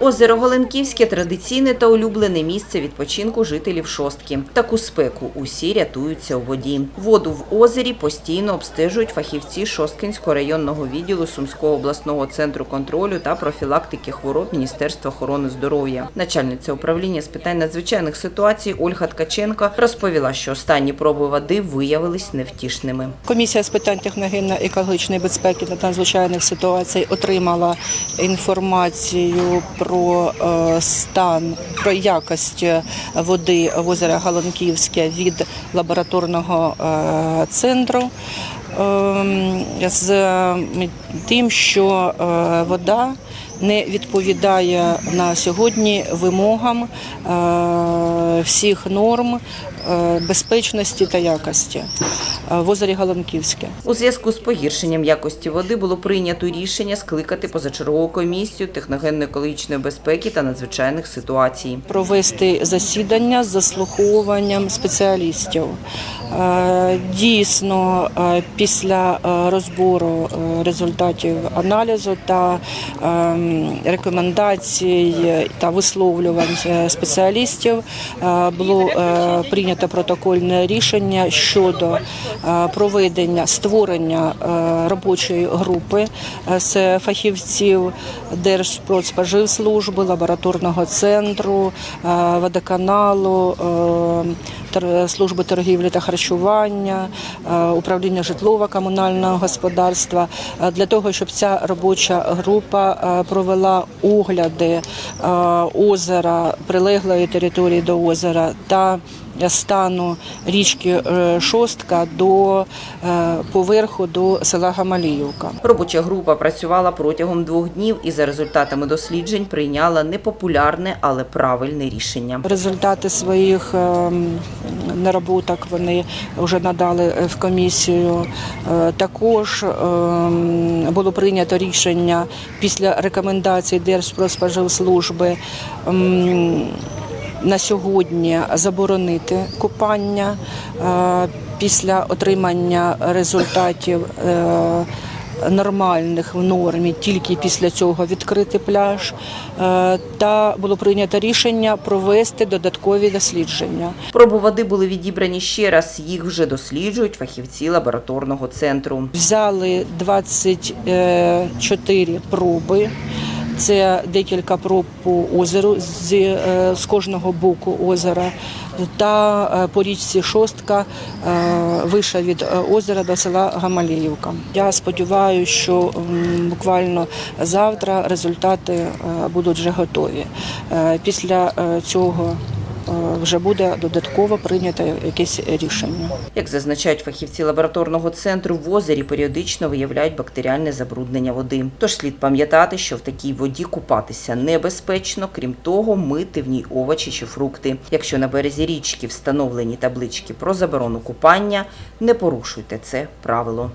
Озеро Голенківське традиційне та улюблене місце відпочинку жителів шостки. Таку спеку усі рятуються у воді. Воду в озері постійно обстежують фахівці Шосткинського районного відділу Сумського обласного центру контролю та профілактики хвороб Міністерства охорони здоров'я. Начальниця управління з питань надзвичайних ситуацій Ольга Ткаченко розповіла, що останні проби води виявились невтішними. Комісія з питань техногенно-екологічної безпеки та надзвичайних ситуацій отримала інформацію про е, стан, про якість води в озера Галанківське від лабораторного е, центру. ем, З тим, що е, вода не відповідає на сьогодні вимогам е, всіх норм е, безпечності та якості е, в озері Галанківське. У зв'язку з погіршенням якості води було прийнято рішення скликати позачергову комісію техногенно-екологічної безпеки та надзвичайних ситуацій. Провести засідання з заслуховуванням спеціалістів. Дійсно, після розбору результатів аналізу та ем, рекомендацій та висловлювань е, спеціалістів. Е, було е, прийнято протокольне рішення щодо проведення створення робочої групи з фахівців Держпродспоживслужби, лабораторного центру, водоканалу, служби торгівлі та харчування, е, управління житлово-комунального господарства е, для того, щоб ця робоча група е, провела огляди е, озера, прилеглої території до озера та стану річки е, Шостка до е, поверху до села Гамаліївка. Робоча група працювала протягом двох днів і за результатами досліджень прийняла непопулярне, але правильне рішення. Результати своїх ем, наработок вони вже надали е, в комісію. Також ем, було прийнято рішення після рекомендацій Держпродспоживслужби ем, на сьогодні заборонити купання е, після отримання результатів. е, Нормальних в нормі, тільки після цього відкрити пляж, Е, та було прийнято рішення провести додаткові дослідження. Проби води були відібрані ще раз. Їх вже досліджують фахівці лабораторного центру. Взяли 24 проби. Це декілька проб по озеру з, е, з кожного боку озера та е, по річці Шостка виша від е, озера до села Гамаліївка. Я сподіваюся, що буквально завтра результати е, будуть вже готові. Е, Після е, цього е, вже буде додатково прийнято якесь рішення. Як зазначають фахівці лабораторного центру, в озері періодично виявляють бактеріальне забруднення води. Тож слід пам'ятати, що в такій воді купатися небезпечно, крім того, мити в ній овочі чи фрукти. Якщо на березі річки встановлені таблички про заборону купання, не порушуйте це правило.